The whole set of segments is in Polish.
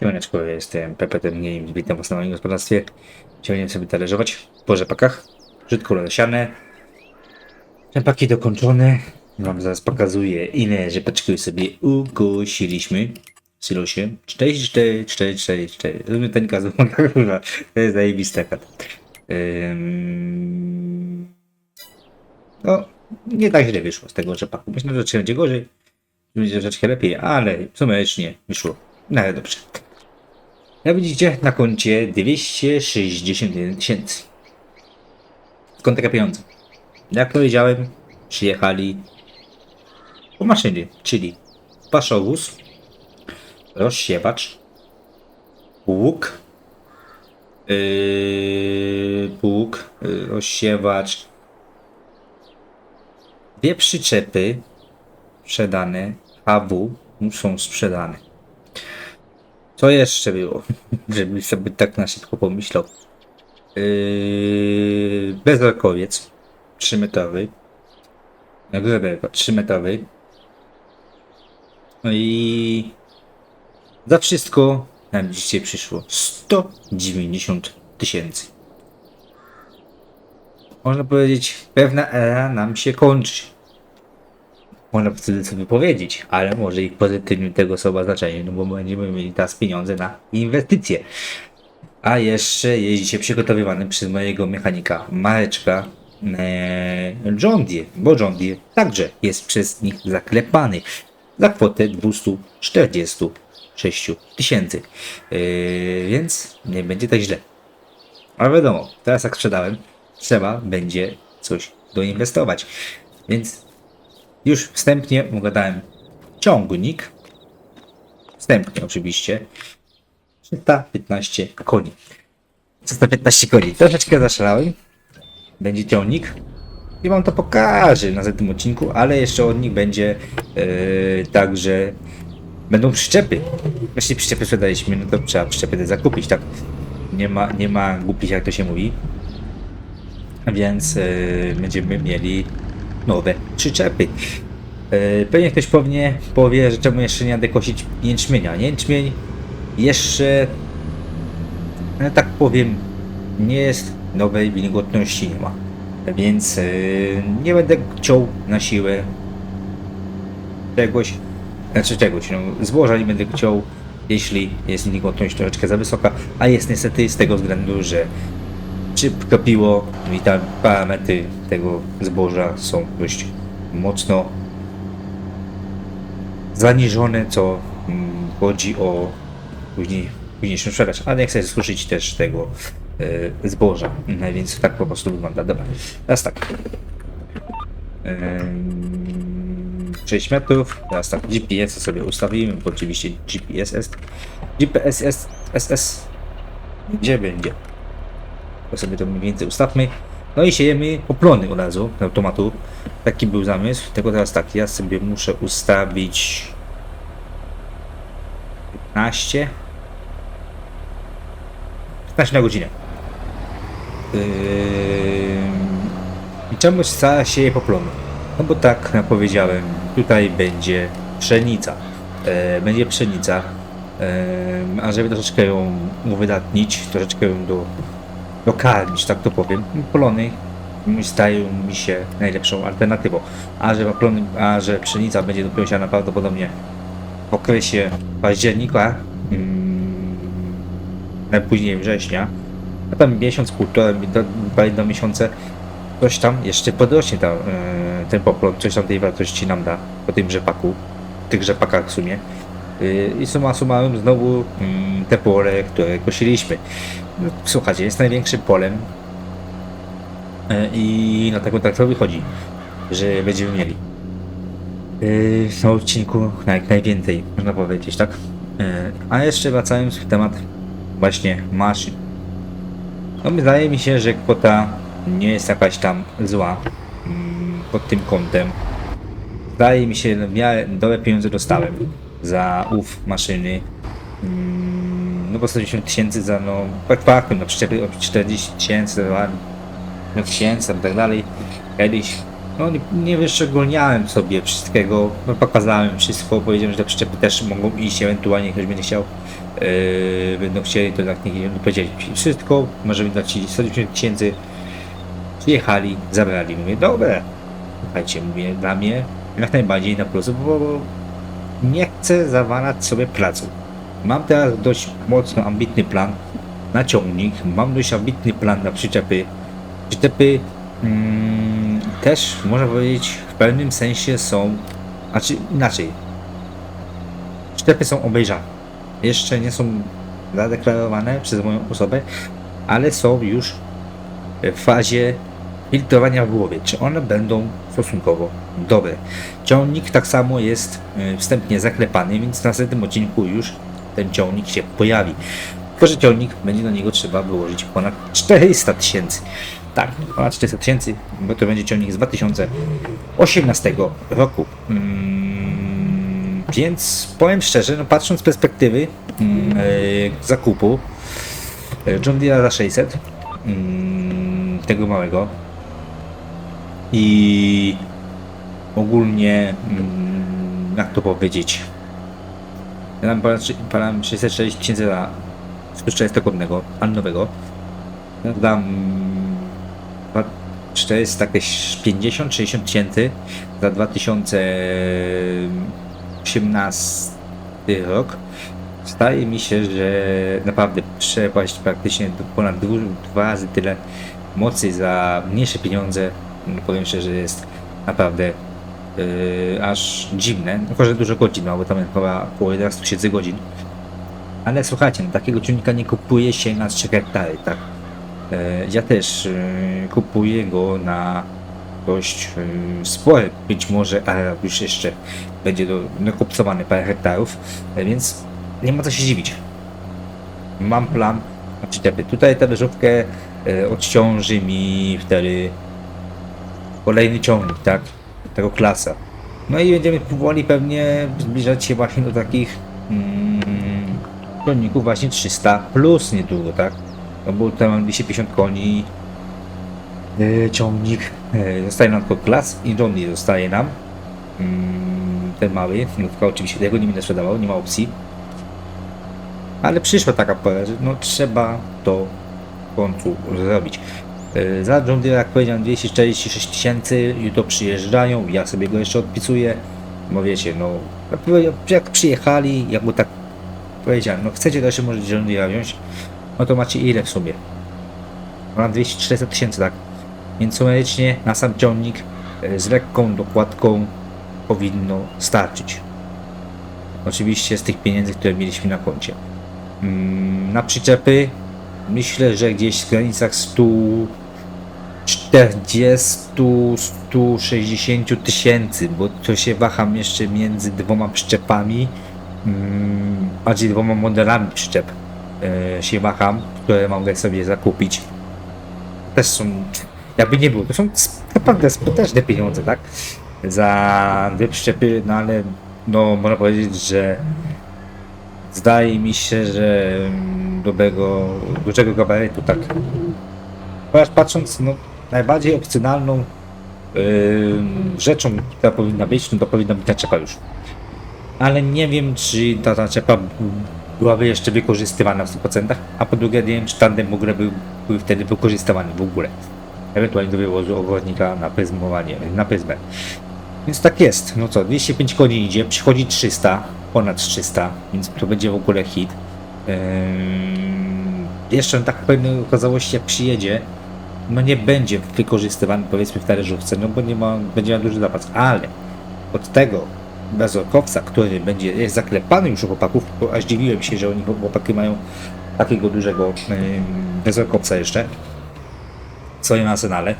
Siemaneczko, jestem Pepe Temniej, witam was gospodarstwie. Dzisiaj sobie talerzować po rzepakach. Brzydko rozsiane. Rzepaki dokończone. Wam zaraz pokazuję, ile rzepaczków sobie ukosiliśmy w silosie. 4, 4, 4, 4, 4. Rozumiem ten kurwa, to jest zajebista kat. Ym... No, nie tak źle wyszło z tego rzepaku. Myślę, że będzie gorzej. Będzie troszeczkę lepiej, ale sumerycznie wyszło. No dobrze. Jak widzicie, na koncie 261 tysięcy. Skąd takie pieniądze? Jak powiedziałem, przyjechali po maszyny, czyli paszowóz, rozsiewacz, łuk, yy, pług, yy, rozsiewacz, dwie przyczepy sprzedane, AW są sprzedane. Co jeszcze było, żeby sobie tak na szybko pomyślał? Yy, bezrokowiec 3-metrowy. Na grubę 3-metrowy. No i za wszystko nam dzisiaj przyszło 190 tysięcy. Można powiedzieć, pewna era nam się kończy. Można wtedy sobie powiedzieć, ale może i pozytywnie tego słowa znaczenie, no bo będziemy mieli teraz pieniądze na inwestycje. A jeszcze jest dzisiaj przygotowywany przez mojego mechanika Mareczka e, John Deere, bo John Deere także jest przez nich zaklepany za kwotę 246 tysięcy. Yy, więc nie będzie tak źle. Ale wiadomo, teraz jak sprzedałem, trzeba będzie coś doinwestować. Więc już wstępnie ugadałem ciągnik. Wstępnie oczywiście. 315 koni. 315 koni. Troszeczkę zaszalałem. Będzie ciągnik. I wam to pokażę na tym odcinku, ale jeszcze od nich będzie yy, także będą przyczepy. Jeśli przyczepy sprzedaliśmy, no to trzeba przyczepy te zakupić, tak? Nie ma, nie ma głupich, jak to się mówi. Więc yy, będziemy mieli nowe przyczepy. Yy, pewnie ktoś pewnie powie, że czemu jeszcze nie jadę kosić jęczmienia. Jęczmień jeszcze, no tak powiem, nie jest nowej wilgotności, nie ma. Więc yy, nie będę chciał na siłę czegoś, znaczy czegoś, no, zboża nie będę chciał, jeśli jest wilgotność troszeczkę za wysoka, a jest niestety z tego względu, że szybko piło i tam parametry tego zboża są dość mocno zaniżone, co mm, chodzi o później, późniejszą sprzedaż, ale nie chcę suszyć też tego e, zboża, no, więc tak po prostu wygląda. Dobra, teraz tak. Ym, 6 metrów, teraz tak GPS sobie ustawimy, bo oczywiście GPS jest. GPS jest SS. Gdzie będzie? To sobie to mniej więcej ustawmy. No i siejemy poplony od razu z automatu. Taki był zamysł. Tylko teraz tak, ja sobie muszę ustawić 15 15 na godzinę. Yy... I czemu cała sieje poplony? No bo tak jak powiedziałem, tutaj będzie pszenica. E, będzie pszenica. E, a żeby troszeczkę ją uwydatnić, troszeczkę ją do, dokarmić, tak to powiem, polony stają mi się najlepszą alternatywą. A że plony, a że pszenica będzie dopiero siana prawdopodobnie w okresie października, mm, najpóźniej września, a tam miesiąc, półtora, do, do miesiąca, coś tam jeszcze podrośnie ta, e, ten poplon, coś tam tej wartości nam da po tym rzepaku, tych rzepakach w sumie. I summa summarum znowu mm, te pole, które kosiliśmy. No, Słuchajcie, jest największym polem e, i na taką traktor wychodzi, że będziemy mieli. Yy, w tym odcinku jak najwięcej, można powiedzieć, tak? Yy, a jeszcze wracając w temat właśnie maszyn. No wydaje mi się, że kwota nie jest jakaś tam zła mm, pod tym kątem. Wydaje mi się, że dobre pieniądze dostałem za ów maszyny. Mm, No bo 110 tysięcy za no, faktem, no przyczepy o 40 tysięcy, no tysięcy i tak dalej. Kiedyś No nie, nie wyszczególniałem sobie wszystkiego, no, pokazałem wszystko, powiedziałem, że te przyczepy też mogą iść, ewentualnie ktoś będzie chciał, yy, będą chcieli, to tak nie powiedzieli wszystko, możemy dać ci 110 tysięcy, przyjechali, zabrali, mówię, dobra, słuchajcie, mówię, dla mnie jak najbardziej na plus, bo, bo nie chcę zawalać sobie pracy. Mam teraz dość mocno ambitny plan na ciągnik, mam dość ambitny plan na przyczepy. Przyczepy mm, też, można powiedzieć, w pewnym sensie są, znaczy inaczej. Przyczepy są obejrzane. Jeszcze nie są zadeklarowane przez moją osobę, ale są już w fazie filtrowania w głowie, czy one będą stosunkowo dobre. Ciągnik tak samo jest y, wstępnie zaklepany, więc w następnym odcinku już ten ciągnik się pojawi. Tylko, że ciągnik będzie na niego trzeba wyłożyć ponad 400 tysięcy. Tak, ponad 400 tysięcy, bo to będzie ciągnik z 2018 roku. Mm, więc powiem szczerze, no patrząc z perspektywy mm, e, zakupu e, John Deere za 600 mm, tego małego i ogólnie mm, jak to powiedzieć ja dam ponad trzy- ponad 660 tysięcy za 140-godnego, nowego. Ja dam 450-60 tysięcy za 2018 rok. Zdaje mi się, że naprawdę przepaść praktycznie ponad dwa razy tyle mocy za mniejsze pieniądze. No powiem szczerze, jest naprawdę yy, aż dziwne. Tylko, że dużo godzin ma, bo tam chyba około 11 tysięcy godzin. Ale słuchajcie, no, takiego ciągnika nie kupuje się na 3 hektary, tak? Yy, ja też yy, kupuję go na dość yy, spory, być może, ale już jeszcze będzie do, nakupcowany parę hektarów, yy, więc nie ma co się dziwić. Mam plan przyczepy. Tutaj tę leżówkę yy, odciąży mi wtedy kolejny ciągnik, tak? Tego klasa. No i będziemy powoli pewnie zbliżać się właśnie do takich mm, ciągników właśnie 300 plus niedługo, tak? No bo tutaj mam 250 koni e, ciągnik e, zostaje nam tylko klas i John Deere zostaje nam mm, ten mały, tylko oczywiście tego nie będę sprzedawał, nie ma opcji ale przyszła taka pora, że no trzeba to w końcu zrobić. Yy, Za John Deere, jak powiedziałem, 246 tysięcy, jutro przyjeżdżają, ja sobie go jeszcze odpisuję, bo wiecie, no, jak przyjechali, jak tak powiedziałem, no chcecie to może John Deere wziąć, no to macie ile w sobie? Ponad 240 tysięcy, tak? Więc sumarycznie na sam ciągnik yy, z lekką dokładką powinno starczyć. Oczywiście z tych pieniędzy, które mieliśmy na koncie. Mm, Na przyczepy myślę, że gdzieś w granicach 140-160 tysięcy, bo to się waham jeszcze między dwoma przyczepami, mm, bardziej dwoma modelami przyczep e, się waham, które mogę sobie zakupić. Też są, jakby nie było, to są naprawdę potężne pieniądze, tak? Za dwie przyczepy, no ale no można powiedzieć, że Zdaje mi się, że dobrego, dużego gabarytu, tak. Ponieważ patrząc, no, najbardziej opcjonalną yy, rzeczą, która powinna być, no to powinna być naczepa już. Ale nie wiem, czy ta naczepa byłaby jeszcze wykorzystywana w 100%, a po drugie nie wiem, czy tandem w ogóle był, był wtedy wykorzystywany w ogóle. Ewentualnie do wywozu ogrodnika na pryzmowanie, na pryzmę. Więc tak jest. No co, 205 koni idzie, przychodzi 300, ponad 300, więc to będzie w ogóle hit. Jeszcze tak pewnej okazałości jak przyjedzie, no nie będzie wykorzystywany powiedzmy w talerzówce, no bo nie ma, będzie miał duży zapas, ale od tego bezorkowca, który będzie, jest zaklepany już u chłopaków, bo aż dziwiłem się, że oni chłopaki mają takiego dużego bezorkowca jeszcze w swoim arsenale.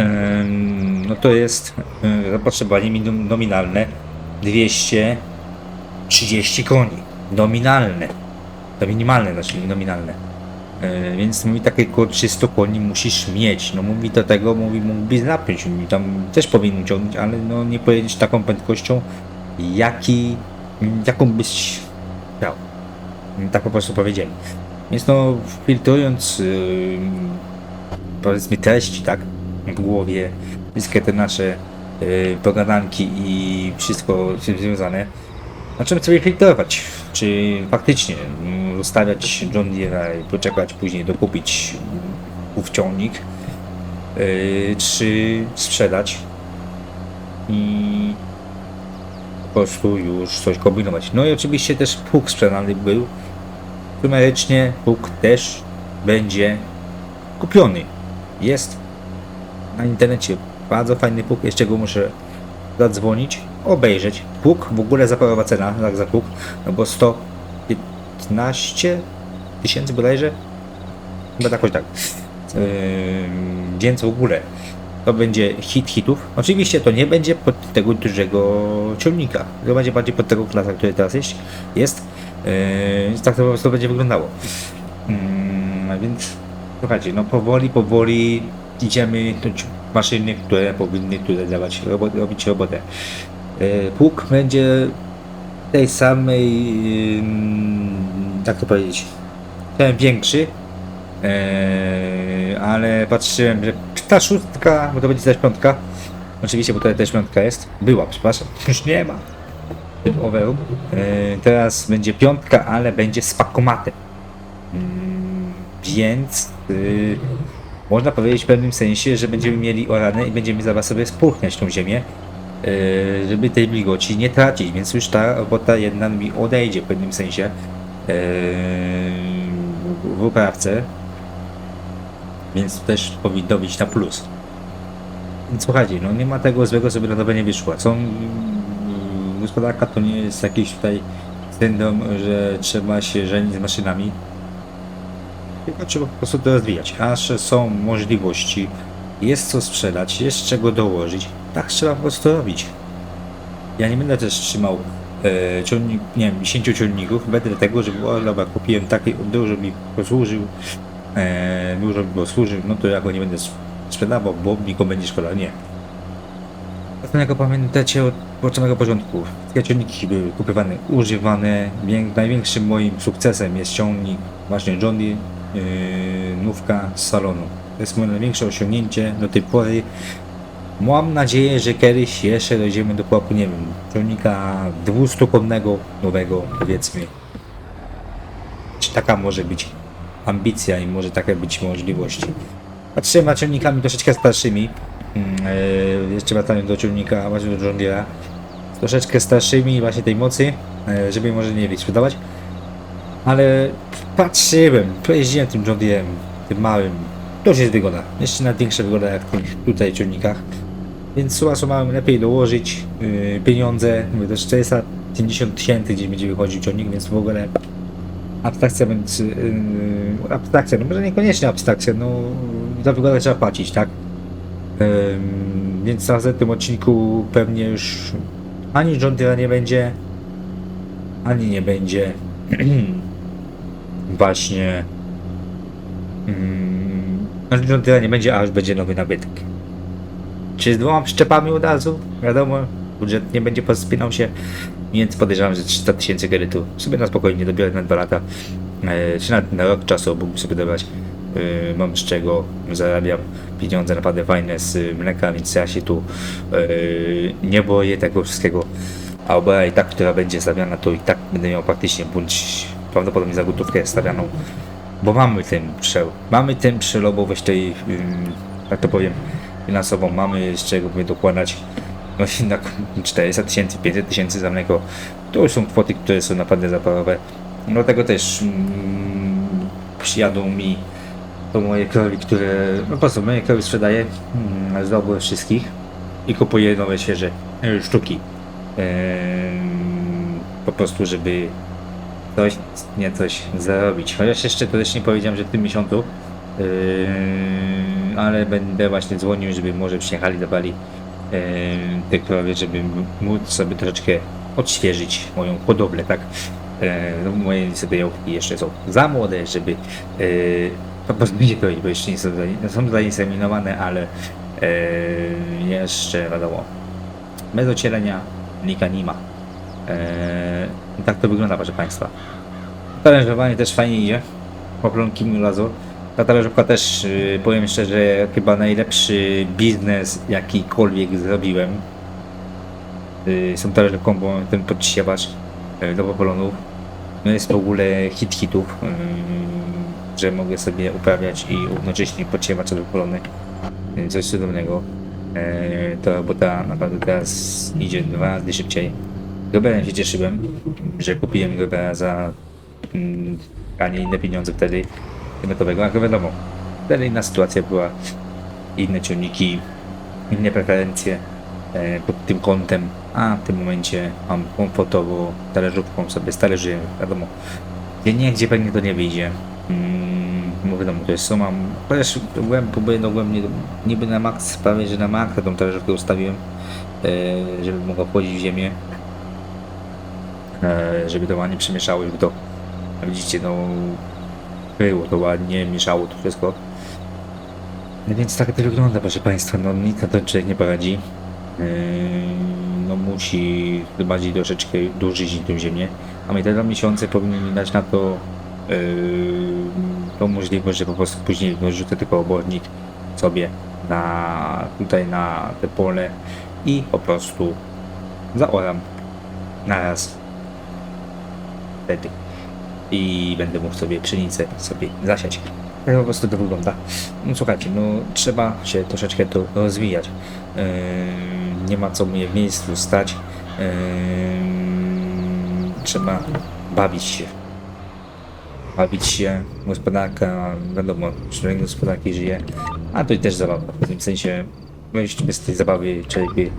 Ym, no to jest y, zapotrzebowanie nominalne 230 koni. Nominalne. Minimalne, znaczy nominalne. Yy, więc mówi takie około 300 koni musisz mieć. No mówi do tego, mówi mógłbyś napiąć. Mówi tam też powinien ciągnąć, ale no nie pojedziesz taką prędkością, jaki, jaką byś chciał. Tak po prostu powiedzieli. Więc no filtrując yy, powiedzmy treści, tak, w głowie wszystkie te nasze yy, pogadanki i wszystko z tym związane, zaczynamy sobie filtrować, czy faktycznie mm, zostawiać John Deere'a i poczekać później dokupić ów ciągnik, yy, czy sprzedać i po prostu już coś kombinować. No i oczywiście też pług sprzedany był. Numerycznie pług też będzie kupiony. Jest na internecie bardzo fajny pług, jeszcze go muszę zadzwonić, obejrzeć. Pług, w ogóle zaparowa cena, tak za pług, no bo 115 tysięcy bodajże, chyba jakoś tak. Yy, więc w ogóle to będzie hit hitów. Oczywiście to nie będzie pod tego dużego ciągnika. To będzie bardziej pod tego klasa, który teraz jest. jest. Yy, tak to po prostu będzie wyglądało. Yy, więc słuchajcie, no powoli, powoli idziemy do maszyny, które powinny tutaj dawać, robić robotę. Yy, pług będzie tej samej, jak to powiedzieć, ten większy, Eee, ale patrzyłem, że ta szóstka, bo to będzie też piątka. Oczywiście, bo tutaj też piątka jest. Była, przepraszam. Już nie ma. Overu. Eee, teraz będzie piątka, ale będzie z pakomatem. Mm, więc yy, można powiedzieć w pewnym sensie, że będziemy mieli oranę i będziemy zaraz sobie spulchniać tą ziemię, żeby tej wilgoci nie tracić, więc już ta robota jedna mi odejdzie w pewnym sensie yy, w uprawce, więc też powinno być na plus. Słuchajcie, no nie ma tego złego, żeby na nie wyszło. Co mm, gospodarka to nie jest jakiś tutaj syndrom, że trzeba się żenić z maszynami. Tylko trzeba po prostu to rozwijać. Aż są możliwości, jest co sprzedać, jest czego dołożyć. Tak trzeba po prostu robić. Ja nie będę też trzymał e, ciągnik, nie wiem, 10 ciągników, będę tego, żeby o, dobra, kupiłem taki, dużo mi posłużył, e, dużo mi posłużył, no to ja go nie będę sprzedawał, bo mi go będzie szkoda, nie. Ostatniego pamiętacie od od samego początku. Te ciągniki były kupywane, używane. Wię- Największym moim sukcesem jest ciągnik właśnie John Deere, yy, nówka z salonu. To jest moje największe osiągnięcie do tej pory. Mam nadzieję, że kiedyś jeszcze dojdziemy do pułapu, nie wiem, ciągnika 200-konnego, nowego, powiedzmy. Czy taka może być ambicja i może taka być możliwość. Patrzyłem na ciągnikami troszeczkę starszymi. E, jeszcze wracając do ciągnika właśnie do. Z Troszeczkę starszymi właśnie tej mocy, e, żeby może nie wiem, sprzedawać. Ale patrzyłem, pojeździłem tym John tym małym. To już jest wygoda. Jeszcze nawet większa wygoda jak w tych tutaj ciągnikach. Więc suma summarum lepiej dołożyć yy, pieniądze. Mówię też 450 tysięcy gdzieś będzie wychodził ciągnik, więc w ogóle abstrakcja, więc yy, abstrakcja, no może niekoniecznie abstrakcja, no za wygodę trzeba płacić, tak? Ym, więc na tym odcinku pewnie już ani John nie będzie, ani nie będzie właśnie mm, John Deere nie będzie, a już będzie nowy nabytek. Czy z dwoma przyczepami od razu? Wiadomo, budżet nie będzie pospinał się, więc podejrzewam, że 300 tysięcy kredytu sobie na spokojnie dobiorę na dwa lata, e, czy na, na rok czasu mógłbym sobie dobrać. E, mam z czego, zarabiam pieniądze naprawdę fajne z y, mleka, więc ja się tu e, nie boję tego wszystkiego. A obra i tak, która będzie stawiana, to i tak będę miał praktycznie bądź prawdopodobnie za gotówkę stawianą, bo mamy ten przeł, mamy ten przelobowość tej, jak to powiem, finansową, mamy z czego by dokładać no jednak 400 tysięcy, 500 tysięcy za mleko, to już są kwoty, które są naprawdę zaparowe. Dlatego też mm, przyjadą mi to moje krowy, które, no po prostu moje krowy sprzedaję mm, z wszystkich i kupuję nowe, świeże e, sztuki. Em, po prostu, żeby coś, nie coś zarobić. Chociaż jeszcze to też nie powiedziałem, że w tym miesiącu, yy, ale będę właśnie dzwonił, żeby może przyjechali, dawali yy, te krowy, żeby móc sobie troszeczkę odświeżyć moją hodowlę, tak? Yy, no, moje sobie jeszcze są za młode, żeby po prostu nie kroić, bo jeszcze nie są, są zainseminowane, ale yy, jeszcze wiadomo, bez ocielenia nika nie ma. Eee, tak to wygląda, proszę Państwa. Talerzowanie też fajnie idzie. Poplonki mi lazur. Ta talerzówka też, yy, powiem szczerze, chyba najlepszy biznes jakikolwiek zrobiłem. Z tą talerzówką, bo ten podsiewacz yy, do popolonów no jest w ogóle hit hitów, yy, że mogę sobie uprawiać i równocześnie podsiewać do polony. Yy, coś cudownego. Yy, ta robota naprawdę teraz idzie dwa razy szybciej. Groberem się cieszyłem, że kupiłem Grobera za mm, a nie inne pieniądze wtedy metowego, ale wiadomo, wtedy inna sytuacja była, inne ciągniki, inne preferencje e, pod tym kątem, a w tym momencie mam komfortowo talerzówką sobie stalerzyłem, wiadomo, gdzie nie, gdzie pewnie to nie wyjdzie. Mm, no wiadomo, to jest mam, chociaż byłem, próbuję, no byłem nie, niby na maks, prawie że na maksa tą talerzówkę ustawiłem, e, żeby mogła wchodzić w ziemię, e, żeby to ładnie przemieszało, żeby to, widzicie, no było to ładnie, mieszało to wszystko. No więc tak to wygląda, proszę Państwa, no nic na ten człowiek nie poradzi. Yy, no musi bardziej troszeczkę dłużyć tę ziemię, a my te dwa miesiące powinni dać na to yy, tą możliwość, że po prostu później rzucę tylko obornik sobie na tutaj na te pole i po prostu zaoram. Naraz wtedy i będę mógł sobie pszenicę sobie zasiać. Tak po prostu to wygląda. No słuchajcie, no trzeba się troszeczkę to rozwijać. Yy, nie ma co mnie w miejscu stać. Yy, trzeba bawić się. Bawić się, gospodarka, wiadomo, człowiek gospodarki żyje, a to i też zabawa. W tym sensie, wejść bez tej zabawy, by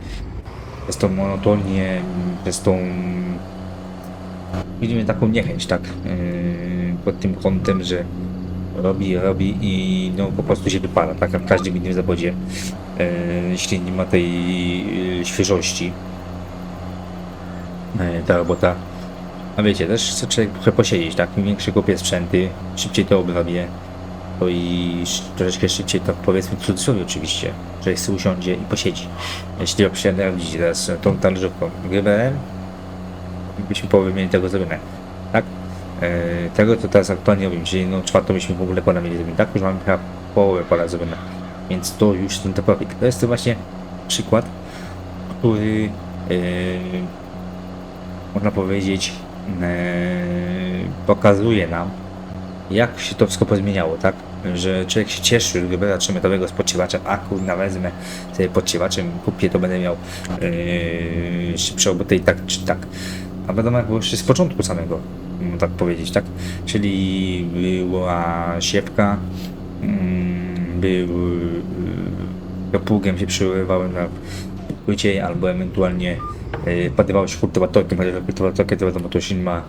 przez tą monotonię, przez tą widzimy taką niechęć, tak, yy, pod tym kątem, że robi, robi i no po prostu się wypala, tak, jak w każdym innym zawodzie, yy, jeśli nie ma tej yy, świeżości, ta robota, a wiecie, też chce trochę posiedzieć, tak, im większe kupię sprzęty, szybciej to obrobię, to i sz- troszeczkę szybciej to powiedzmy w cudzysłowie oczywiście, że sobie usiądzie i posiedzi. Jeśli obsiadę, widzicie teraz tą talerzówką, gryberem, byśmy połowę mieli tego zrobione. Tak? E, tego co teraz aktualnie robimy, czyli no czwartą byśmy w ogóle pola mieli zrobione. Tak? Już mamy chyba połowę pola zrobione. Więc to już ten to profit. To jest to właśnie przykład, który e, można powiedzieć e, pokazuje nam jak się to wszystko pozmieniało, tak? Że człowiek się cieszy, że wybiera 3-metrowego spoczywacza, a kurna wezmę sobie podciewaczem, kupię, to będę miał yy, szybszą robotę i tak czy tak. A wiadomo, było jeszcze z początku samego, tak powiedzieć, tak? Czyli była siewka, mm, był yy, pługiem się przyływałem na płycie, albo ewentualnie yy, padywało się kultywatorkiem, chociaż kultywatorkiem to wiadomo, to już nie ma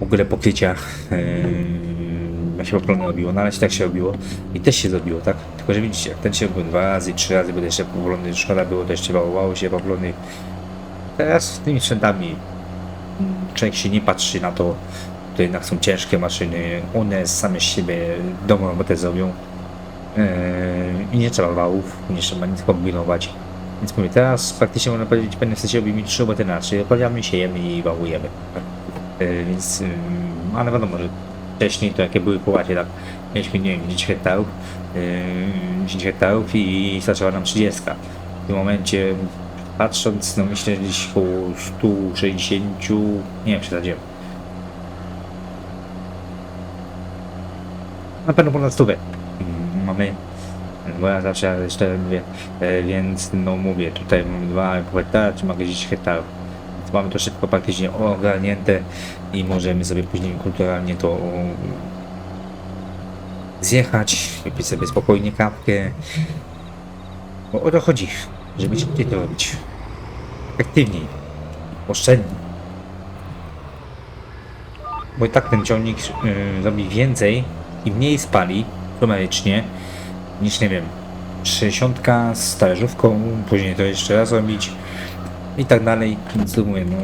w ogóle pokrycia yy, się poplony robiło, no ale się tak się robiło i też się zrobiło, tak? Tylko, że widzicie, jak ten się robił dwa razy, trzy razy, bo jeszcze poplony, szkoda było, to jeszcze wałowało się poplony. Teraz z tymi sprzętami człowiek się nie patrzy na to, to jednak są ciężkie maszyny, one same z siebie domą robotę zrobią yy, i nie trzeba wałów, nie trzeba nic kombinować. Więc mówię, teraz praktycznie można powiedzieć w pewnym sensie robimy trzy roboty na trzy, siejemy i wałujemy. Yy, więc, yy, ale wiadomo, że wcześniej to jakie były połacie, tak, mieliśmy, nie wiem, 10 hektarów, yy, 10 hektarów i starczyła nam 30. W tym momencie, patrząc, no myślę, że gdzieś około 160, nie wiem, przesadziłem. Na pewno ponad 100 mamy, bo ja zawsze jeszcze mówię, e, więc no mówię, tutaj mamy 2,5 hektara, czy 10 hektarów. Więc mamy to szybko praktycznie ogarnięte i możemy sobie później kulturalnie to zjechać, wypić sobie spokojnie kawkę. Bo o to chodzi, żeby szybciej to robić. Efektywniej, oszczędniej. Bo i tak ten ciągnik yy, robi więcej i mniej spali sumarycznie niż nie wiem 60 z talerzówką, później to jeszcze raz robić i tak dalej, więc tu mówię, no,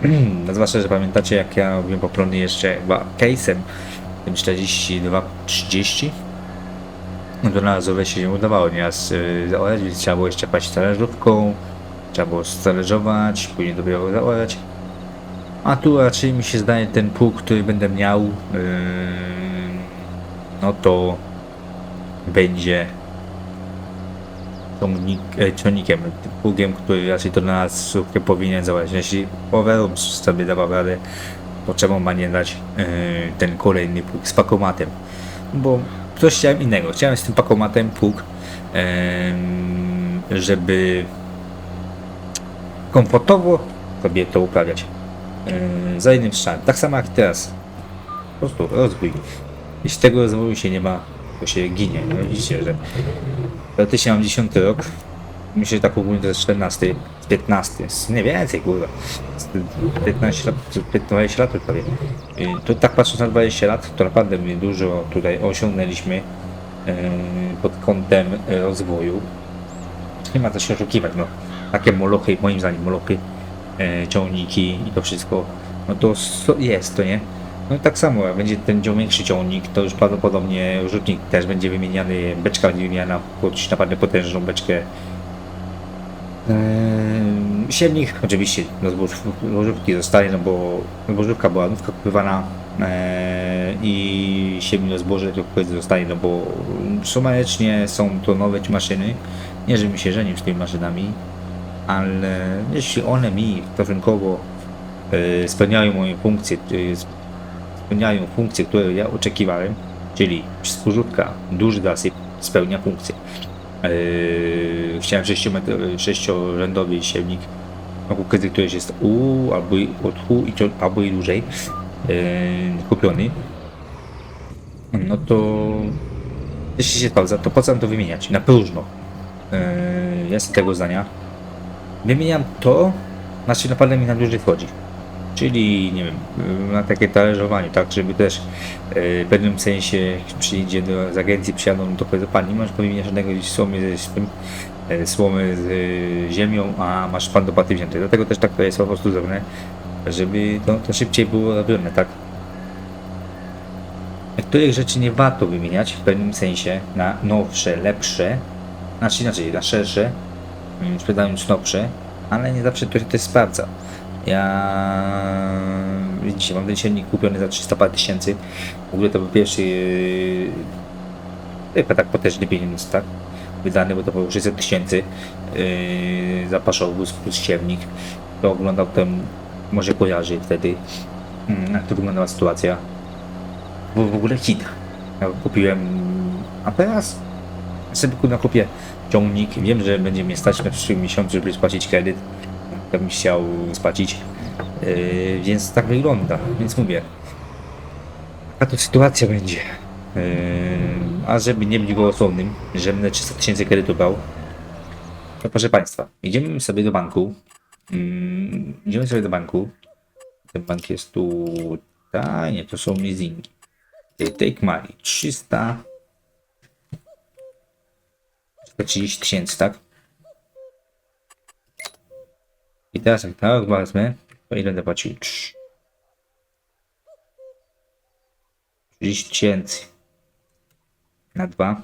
no zwłaszcza, że pamiętacie jak ja robiłem poplony jeszcze chyba case'em, tym 42-30 no to na razowe się nie udawało nieraz yy, trzeba było jeszcze paść talerzówką, trzeba było stalerzować, później dopiero zaorać. A tu raczej mi się zdaje ten pług, który będę miał, yy, no to będzie ciągnik, e, ciągnikiem, pługiem, który raczej to na nas powinien zabrać. Jeśli overall sobie dawał radę, to czemu ma nie dać e, ten kolejny pług z pakomatem? Bo coś chciałem innego. Chciałem z tym pakomatem pług, em, żeby komfortowo sobie to uprawiać. Yy, za jednym strzałem. Tak samo jak teraz. Po prostu rozwój. Jeśli tego rozwoju się nie ma, to się ginie. No widzicie, że 2010 rok, myślę, że tak ogólnie to jest 14, z 15, z nie więcej kurwa. Z 15 lat, 15 lat prawie. Yy, To tak patrząc na 20 lat, to naprawdę my dużo tutaj osiągnęliśmy yy, pod kątem rozwoju. Nie ma co się oszukiwać, no. Takie molochy, moim zdaniem molochy, e, ciągniki i to wszystko, no to jest to, nie? No i tak samo, jak będzie ten większy ciągnik, to już prawdopodobnie rzutnik też będzie wymieniany, beczka będzie wymieniana pod naprawdę potężną beczkę. Eee, oczywiście zbożów- zbożówki zostaje, no bo zbożówka była nówka kupywana eee, i siewnik do zboży to zostaje, no bo sumarycznie są to nowe maszyny, nie żebym się żenił z tymi maszynami, ale jeśli one mi stosunkowo e, spełniają moje funkcje, e, spełniają funkcje, które ja oczekiwałem, czyli spożywka, duży zasyp spełnia funkcję. E, chciałem sześciometr- sześciorzędowy siewnik na kukurydzy, który jest U albo od U albo i dłużej kupiony. No to jeśli się sprawdza, to po co to wymieniać? Na próżno. Jestem tego zdania. Wymieniam to, na czym naprawdę mi na dłużej wchodzi. Czyli, nie wiem, na takie talerzowanie, tak, żeby też yy, w pewnym sensie, przyjdzie do z agencji, przyjadą, to powiedzą, pan nie masz pomieszanego gdzieś słomy yy, słomy z yy, ziemią, a masz pan do paty wzięte. Dlatego też tak to jest po prostu zrobione, żeby to, to szybciej było robione, tak. Niektórych rzeczy nie warto wymieniać w pewnym sensie na nowsze, lepsze, znaczy inaczej, na szersze, sprzedając nowsze, ale nie zawsze to się też sprawdza. Ja widzicie, mam ten silnik kupiony za 300 parę tysięcy. W ogóle to był pierwszy yy, chyba tak potężny pieniądz, tak? Wydany, bo to było 600 tysięcy yy, za plus siewnik. To oglądał ten, może kojarzy wtedy, mm, jak to wyglądała sytuacja. Był w ogóle hit. Ja kupiłem, a teraz sobie kupię ciągnik. Wiem, że będzie mnie stać na przyszłym miesiącu, żeby spłacić kredyt. Ja bym chciał spłacić. Yy, więc tak wygląda. Więc mówię. Taka to sytuacja będzie. Yy, a żeby nie być gołosłownym, że będę 300 tysięcy kredytu brał, to proszę Państwa, idziemy sobie do banku. Mm, idziemy sobie do banku. Ten bank jest tutaj. Nie, to są leasingi. Take money 300 30 tysięcy, tak? I teraz jak tak wezmę, to ile? Trz- 30 tysięcy na dwa.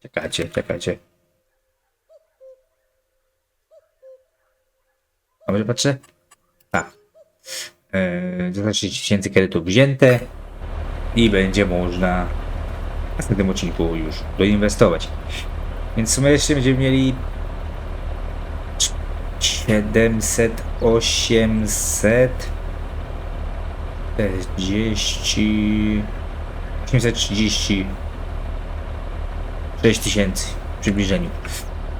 Czekajcie, czekajcie. Dobrze patrzę? Tak. Yy, za 30 tysięcy kredytów wzięte i będzie można w następnym odcinku już doinwestować. Więc w sumie jeszcze będziemy mieli 700, 800, 40, 836 tysięcy w przybliżeniu.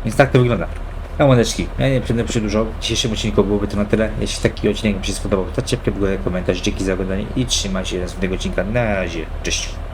Więc tak to wygląda. No młodeczki, ja nie będę przedłużał. W dzisiejszym odcinku byłoby to na tyle. Jeśli taki odcinek mi się spodobał, to ciepkę w górę komentarz, dzięki za oglądanie i trzymaj się do następnego odcinka. Na razie, cześć.